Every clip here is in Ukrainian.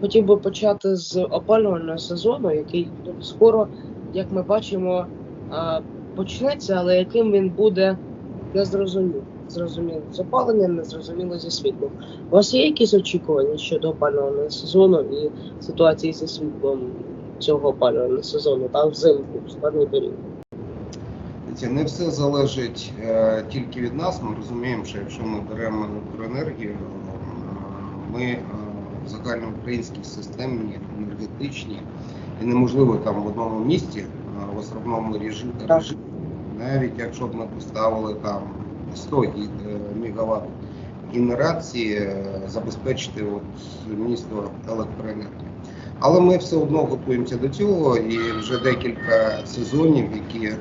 хотів би почати з опалювального сезону, який скоро, як ми бачимо, почнеться, але яким він буде незрозуміло. Зрозуміло з опаленням, незрозуміло зі світлом. У вас є якісь очікування щодо опалювального сезону і ситуації зі світлом цього опалювального сезону та взимку в складний період? Не все залежить е, тільки від нас. Ми розуміємо, що якщо ми беремо електроенергію, е, ми е, загальноукраїнській системі енергетичній, і неможливо там в одному місті, в основному режимі, навіть якщо б ми поставили там 100 гі- е, мегаватт генерації, е, забезпечити от місто електроенергією. Але ми все одно готуємося до цього, і вже декілька сезонів, які е,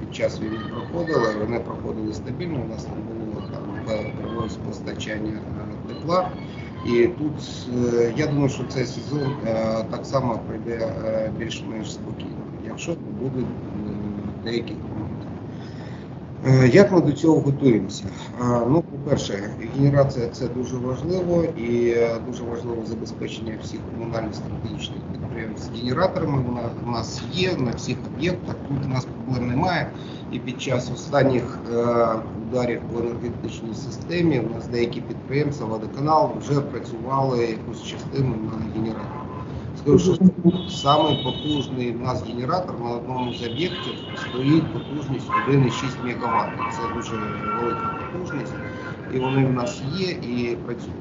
під час війни проходили, вони проходили стабільно. У нас не було там постачання тепла. І тут е, я думаю, що цей сезон е, так само пройде е, більш-менш спокійно, якщо будуть е, деякі моменти. Е, Як ми до цього готуємося? Е, Ну, по-перше, генерація це дуже важливо і е, дуже важливо забезпечення всіх комунальних стратегічних підприємств генераторами. Вона у нас є на всіх об'єктах. Тут у нас проблем немає. І під час останніх е, ударів по енергетичній системі у нас деякі підприємства, водоканал вже працювали якусь частину на генераторах. Скажу, що Самий потужний в нас генератор на одному з об'єктів стоїть потужність 1,6 МВт. Це дуже велика потужність, і вони в нас є і працюють.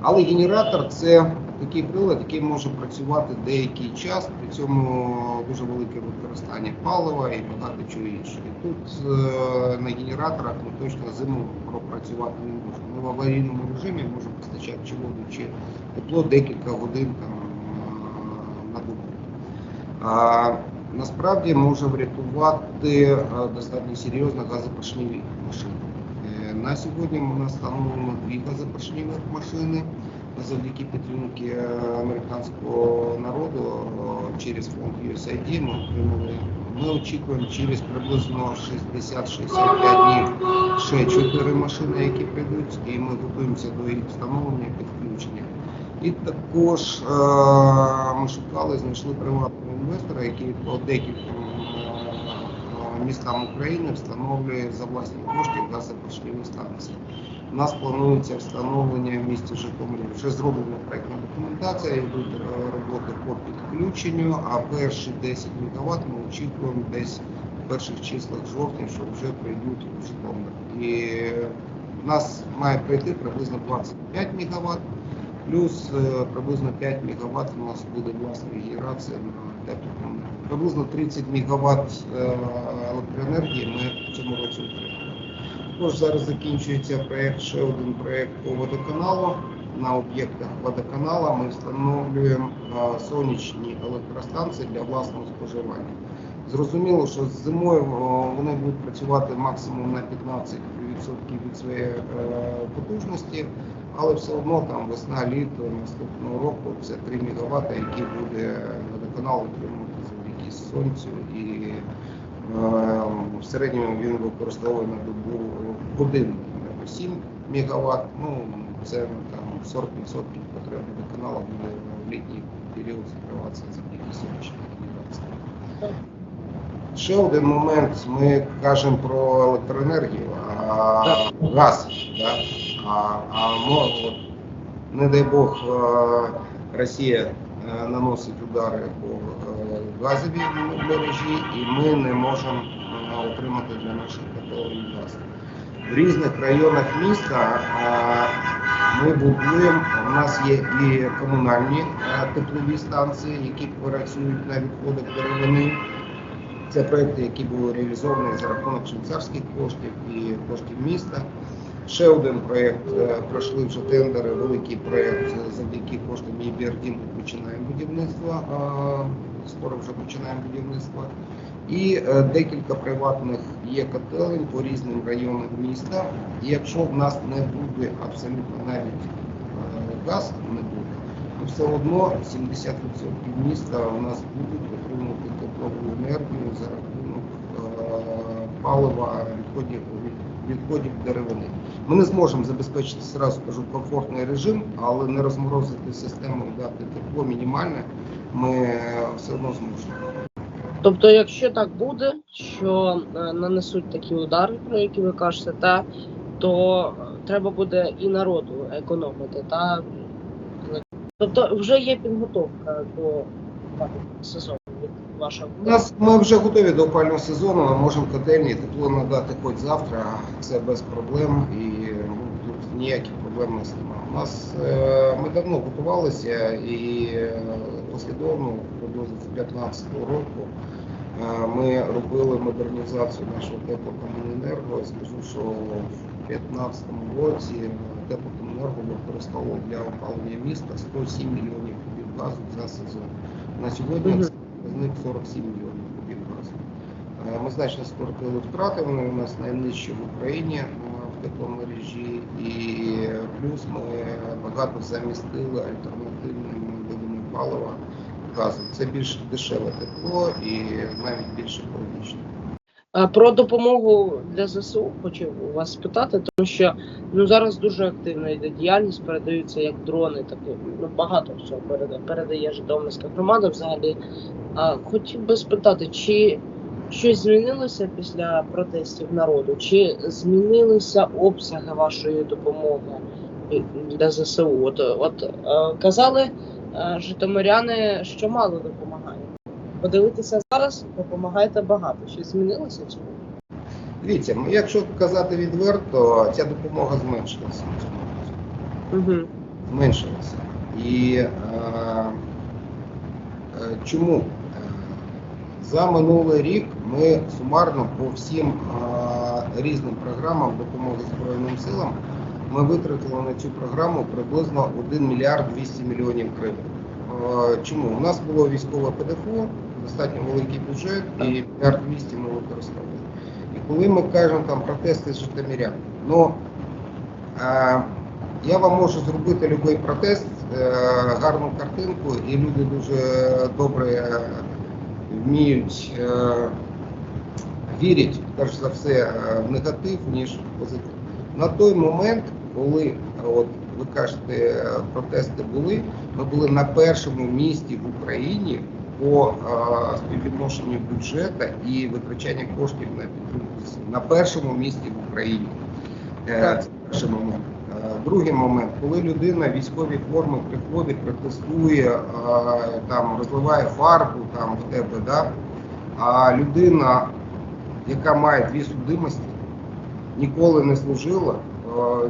Але генератор це такий прилад, який може працювати деякий час, при цьому дуже велике використання палива і багато чого іншого. І тут е, на генераторах ми точно зиму пропрацювати не можемо. Ми в аварійному режимі можемо постачати чи воду, чи тепло декілька годин там насправді може врятувати е, достатньо серйозно газопоршневі машини. Е, На сьогодні у нас встановлено дві газопоршневих машини завдяки підтримки е, американського народу через фонд USAID. Ми отримали. Ми очікуємо через приблизно 60-65 днів ще чотири машини, які прийдуть, і ми готуємося до їх встановлення і підключення. І також ми шукали, знайшли приватного інвестора, який по декільком е, містам України встановлює за власні кошти газопоршневі станції. У нас планується встановлення в місті Житомирі. Вже зроблена проєктна документація, йдуть е, роботи по підключенню, а перші 10 МВт ми очікуємо десь в перших числах жовтня, що вже прийдуть в Житомир. І в нас має прийти приблизно 25 МВт. Плюс е, приблизно 5 МВт у нас буде власна генерація на. Приблизно 30 МВт електроенергії ми в цьому році отримали. Також зараз закінчується проєкт, ще один проєкт по водоканалу. На об'єктах водоканала ми встановлюємо е, сонячні електростанції для власного споживання. Зрозуміло, що зимою е, вони будуть працювати максимум на 15% від своєї е, потужності, але все одно там весна, літо наступного року це 3 МВт, які буде водоканал отримувати завдяки сонцю і е, в середньому він використовує на добу годину 7 МВт. Ну це там 40% потреб водоканалу буде в літній період закриватися завдяки сонячній генерації. Ще один момент, ми кажемо про електроенергію, а газ. Да? А, а ну, от, не дай Бог, е, Росія наносить удари по е, газовій мережі, і ми не можемо е, отримати для наших котелень газ. В різних районах міста е, ми будуємо, у нас є і комунальні е, теплові станції, які працюють на відходах деревини. Це проекти, які були реалізовані за рахунок швейцарських коштів і коштів міста. Ще один проєкт е, пройшли вже тендери, великий проєкт е, завдяки коштам ЄБРД ми починаємо будівництво. Скоро вже починаємо будівництво. І е, декілька приватних є котелень по різним районам міста. Якщо в нас не буде абсолютно навіть газ, не буде, то все одно 70% міста у нас будуть отримувати теплову енергію за рахунок палива, відходів, від- відходів деревини. Ми не зможемо забезпечити, зразу кажу, комфортний режим, але не розморозити систему, дати тепло мінімальне, ми е, все одно зможемо. Тобто, якщо так буде, що е, нанесуть такі удари, про які ви кажете, та то е, треба буде і народу економити, та тобто вже є підготовка до сезону вашого У нас ми вже готові до опального сезону. Ми можемо котельні тепло надати хоч завтра. Це без проблем і ну, тут ніяких проблем нас немає. У нас е, ми давно готувалися і е, послідовно впродовж 2015 року е, ми робили модернізацію нашого теплокомуненерго. Я Скажу, що в 2015 році теплокомуненерго використовувало для опалення міста 107 мільйонів кубів газу за сезон. На сьогодні це з них 47 мільйонів кубів газу. Е, Ми значно скоротили втрати, вони у нас найнижчі в Україні е, в тепломережі, і плюс ми багато замістили альтернативними видами палива газу. Це більш дешеве тепло і навіть більш екологічне. Про допомогу для ЗСУ хочу вас спитати, тому що ну зараз дуже активно йде діяльність, передаються як дрони, так ну багато всього передає, передає Житомирська громада. Взагалі, а хотів би спитати, чи щось змінилося після протестів народу, чи змінилися обсяги вашої допомоги для ЗСУ? От, от е, казали е, житомиряни, що мало допомагає. Подивитися зараз, допомагаєте багато. Щось змінилося чи ні? Дивіться, ну, якщо казати відверто, ця допомога зменшилася. Угу. зменшилася. І е, е, чому? Е, За минулий рік ми сумарно по всім е, різним програмам допомоги Збройним силам ми витратили на цю програму приблизно 1 мільярд 200 мільйонів гривень. Е, Чому? У нас було військове ПДФО, достатньо великий бюджет і мільярд 200 ми використовували. І коли ми кажемо там протести житомирян, ну е, я вам можу зробити будь-який протест, е, гарну картинку, і люди дуже добре вміють е, вірять, перш за все, в негатив, ніж в позитив. На той момент, коли от ви кажете, протести були, ми були на першому місці в Україні по е, співвідношенню бюджету і витрачання коштів на підтримку. На першому місці в Україні. Е, Це перший момент. Е, Другий момент, коли людина в військовій формі приходить, протестує, там розливає фарбу там в тебе, да? а людина, яка має дві судимості, ніколи не служила,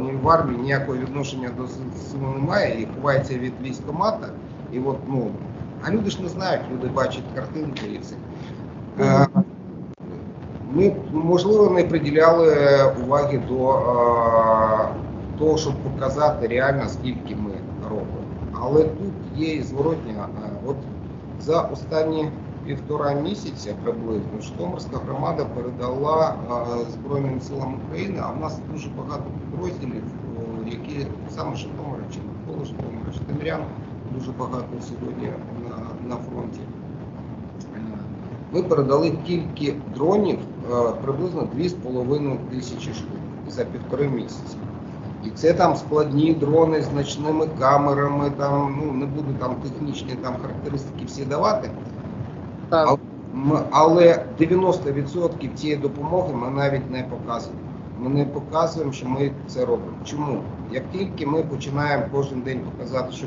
ні в армії ніякого відношення до ЗСУ немає і ховається від військомата. І от, ну, а люди ж не знають, люди бачать картинки і все. Е, Ми, можливо, не приділяли уваги до е, того, щоб показати реально, скільки ми робимо. Але тут є і зворотня. е, От за останні півтора місяця приблизно Житомирська громада передала Збройним силам України, а в нас дуже багато підрозділів, які саме Житомира чи навколо Житомира, Житомирян дуже багато сьогодні на, на фронті. Е, Ми передали тільки дронів е, приблизно 2,5 тисячі штук за півтори місяці. І це там складні дрони з значними камерами, там, ну, не буду там технічні там характеристики всі давати. Так. Але 90% цієї допомоги ми навіть не показуємо. Ми не показуємо, що ми це робимо. Чому? Як тільки ми починаємо кожен день показати, що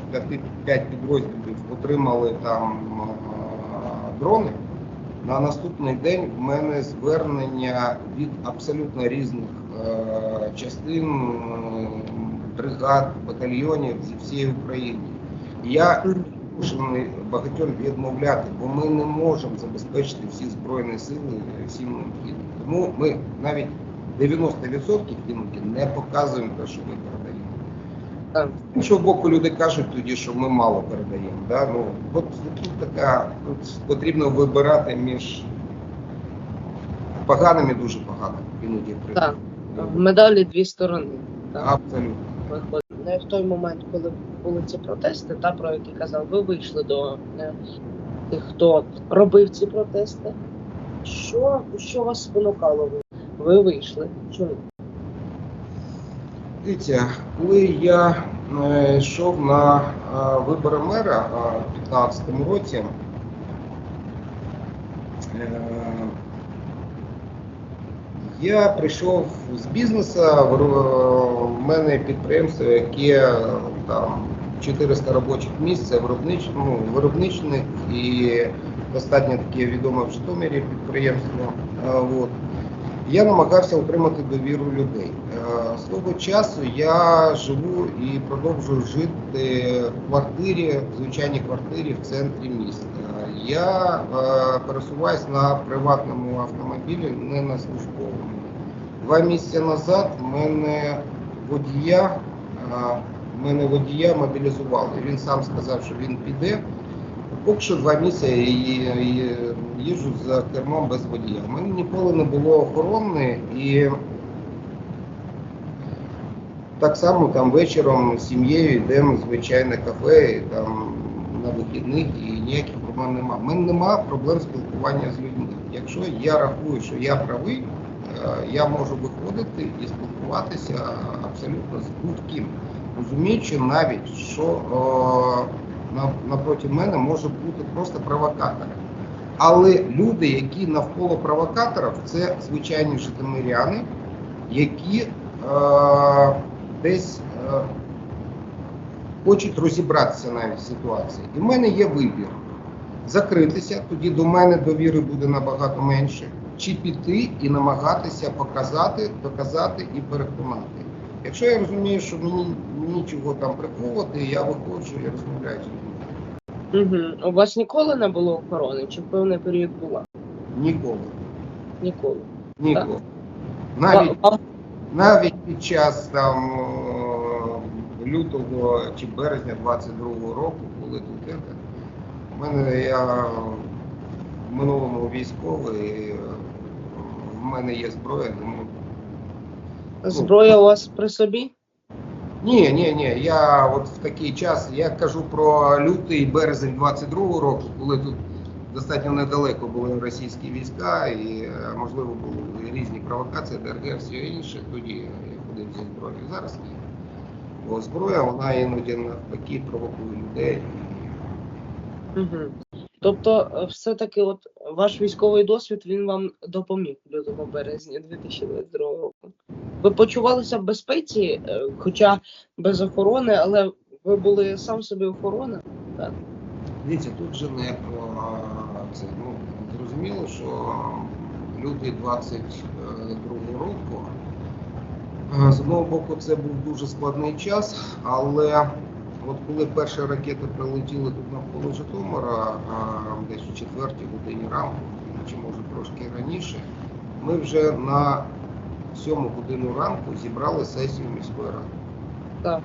5 підрозділів отримали там дрони, на наступний день в мене звернення від абсолютно різних е, частин, е, бригад, батальйонів зі всієї України. Я змушений багатьом відмовляти, бо ми не можемо забезпечити всі збройні сили всім необхідним. Тому ми навіть 90% іноді не показуємо те, що ми передаємо. Так. З іншого боку, люди кажуть тоді, що ми мало передаємо. Да? Ну, от тут така, тут потрібно вибирати між поганими дуже поганими іноді при Так. В медалі дві сторони. Так. абсолютно. Не в той момент, коли були ці протести, та про які казав, ви вийшли до е, тих, хто робив ці протести. Що, що вас спонукало? ви вийшли. Чому? Дивіться, коли я е, йшов на е, вибори мера е, у 2015 році, я прийшов з бізнесу, в мене підприємство, яке там 400 робочих місць, виробнич, ну, виробничник і достатньо таке відоме в Житомирі підприємство. От. Я намагався отримати довіру людей. Е, З того часу я живу і продовжую жити в квартирі, в звичайній квартирі в центрі міста. Я е, пересуваюсь на приватному автомобілі, не на службовому. Два місяці назад мене водія, е, мене водія мобілізували. Він сам сказав, що він піде. Поки що два місяці я ї- ї- їжджу за кермом без водія. У мене ніколи не було охорони і так само там вечором з сім'єю йдемо в звичайне кафе там, на вихідних і ніяких проблем немає. У мене немає проблем спілкування з людьми. Якщо я рахую, що я правий, е, я можу виходити і спілкуватися абсолютно з будь-ким, розуміючи навіть, що е, на- напроти мене може бути просто провокатор. Але люди, які навколо провокаторів, це звичайні житомиряни, які е, десь е, хочуть розібратися навіть в ситуації. І в мене є вибір. Закритися, тоді до мене довіри буде набагато менше, чи піти і намагатися показати, доказати і переконати. Якщо я розумію, що мені нічого там приховувати, я виходжу і розмовляю з людьми. Угу. У вас ніколи не було охорони, чи в певний період була? Ніколи. Ніколи. Ніколи. Навіть навіть під час там е, лютого чи березня 22-го року, коли тут це, в мене я в минулому військовий, е, в мене є зброя, тому Зброя у вас при собі? ні, ні, ні. Я от в такий час я кажу про лютий березень 22-го року, коли тут достатньо недалеко були російські війська і е, можливо були різні провокації, ДРГ, все інше. Тоді я ходив зі зброєю. Зараз ні. Бо зброя вона іноді навпаки провокує людей. Угу. Тобто, е, все-таки, от ваш військовий досвід він вам допоміг в лютому березні 2022 року. Ви почувалися в безпеці, е, хоча без охорони, але ви були сам собі охорона? Так. Дивіться, тут же не про це. Ну зрозуміло, що лютий 22 року. е, З одного боку, це був дуже складний час, але от коли перші ракети прилетіли тут навколо Житомира, десь о четвертій годині ранку, чи може трошки раніше, ми вже на сьому годину ранку зібрали сесію міської ради. Так.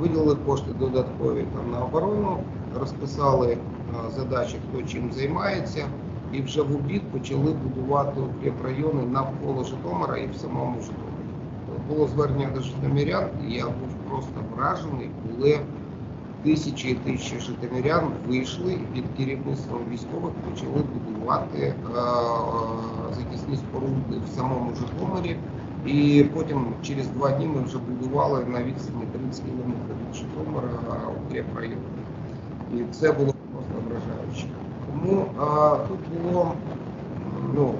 Виділили кошти додаткові там на оборону, розписали а, задачі, хто чим займається, і вже в обід почали будувати укріпрайони навколо Житомира і в самому Житомирі. Було звернення до житомирян, і я був просто вражений, коли тисячі і тисячі житомирян вийшли під керівництвом військових почали будувати е, захисні споруди в самому Житомирі. І потім через два дні ми вже будували на відстані 30 кілометрів від Житомира укріпрайон. І це було просто вражаюче. Тому а, тут було ну,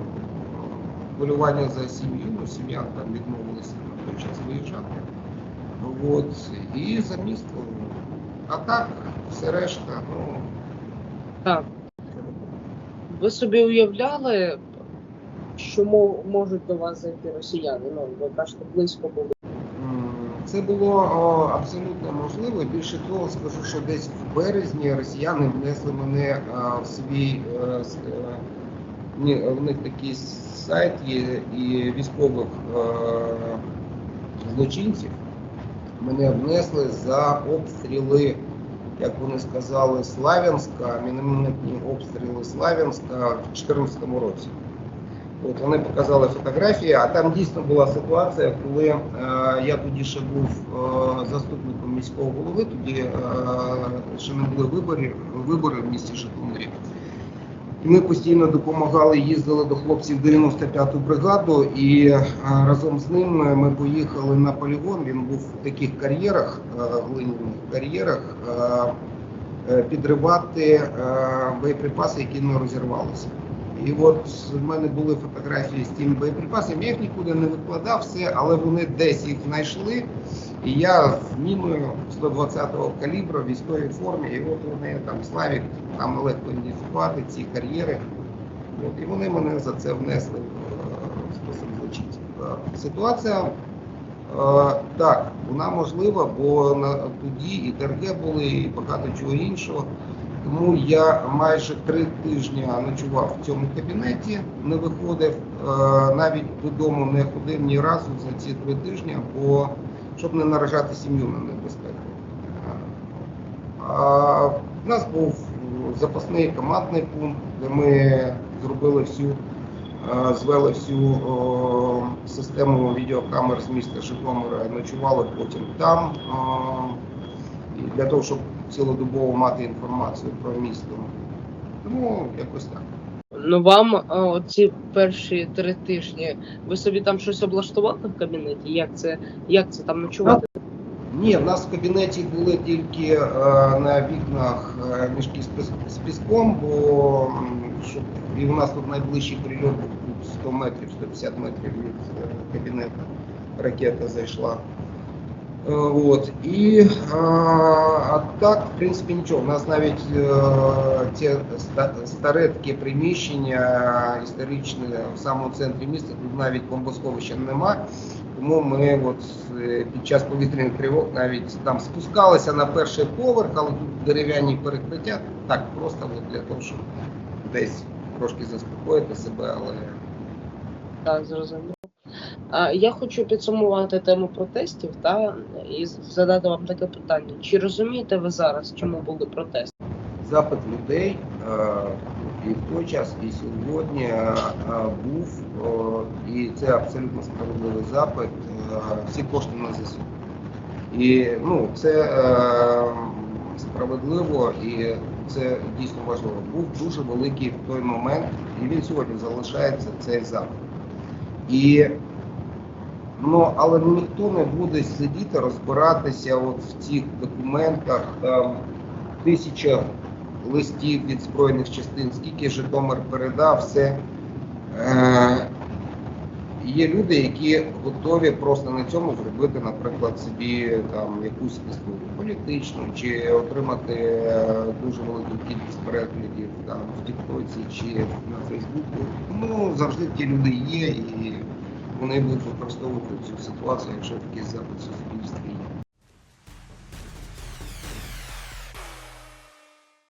хвилювання за сім'ю, ну, сім'я там відмовилася на той час виїжджати. І за місто. А так, все решта, ну, Так. Ви собі уявляли, що можуть до вас зайти росіяни? Ну, ви кажете, близько були. Це було о, абсолютно можливо. Більше того, скажу, що десь в березні росіяни внесли мене а, в свій е, с- е, ні, в них такий сайт є і військових е, злочинців. Мене внесли за обстріли, як вони сказали, Славянська, мінометні обстріли Славянська в 2014 році. От вони показали фотографії, а там дійсно була ситуація, коли е, я тоді ще був е, заступником міського голови, тоді е, ще не були вибори, вибори в місті Житомирі. І Ми постійно допомагали, їздили до хлопців 95-ту бригаду, і е, разом з ним ми поїхали на полігон. Він був в таких кар'єрах, е, глиняних кар'єрах, е, е, підривати е, боєприпаси, які не розірвалися. І от в мене були фотографії з тим боєприпасом. Я їх нікуди не викладав все, але вони десь їх знайшли. І я з міною 120-го калібру в військовій формі, і от вони там Славік, там легко ідентифікувати ці кар'єри. От, і вони мене за це внесли в е, список злочинців. Е, Ситуація е, так, вона можлива, бо на тоді і ДРГ були, і багато чого іншого. Тому я майже три тижні ночував в цьому кабінеті, не виходив, е, навіть додому не ходив ні разу за ці три тижні, бо щоб не наражати сім'ю на небезпеку. У нас був запасний командний пункт, де ми зробили всю, е, звели всю систему відеокамер з міста Житомира, ночували потім там, е, і для того, щоб цілодобово мати інформацію про місто. Тому якось так. Ну вам а, оці перші три тижні ви собі там щось облаштували в кабінеті? Як це, як це там ночувати? Ні, в нас в кабінеті були тільки е, на вікнах е, мішки з, з піском, бо щоб, і у нас тут найближчий прильот був 100 метрів, 150 метрів від е, кабінету ракета зайшла. Е, От. І е, а так, в принципі, нічого. У нас навіть ці ста- старе таке приміщення історичне в самому центрі міста, тут навіть бомбосховища нема. Тому ми от е, під час повітряних тривог навіть там спускалися на перший поверх, але тут дерев'яні перекриття, так просто от для того, щоб десь трошки заспокоїти себе, але Так, зрозуміло. Я хочу підсумувати тему протестів та і задати вам таке питання: чи розумієте ви зараз, чому були протести? запит людей і в той час, і сьогодні був, і це абсолютно справедливий запит. Всі кошти на ЗСУ. І ну, це е, справедливо і це дійсно важливо. Був дуже великий в той момент, і він сьогодні залишається цей запит. І Ну, але ніхто не буде сидіти, розбиратися от в цих документах, там тисяча листів від збройних частин, скільки Житомир передав, все. Е, є люди, які готові просто на цьому зробити, наприклад, собі там якусь заслугу політичну, чи отримати е, дуже велику кількість переглядів там в Тіктоці чи на Фейсбуку. Тому завжди ті люди є і вони будуть використовувати цю ситуацію, якщо такий запит суспільства.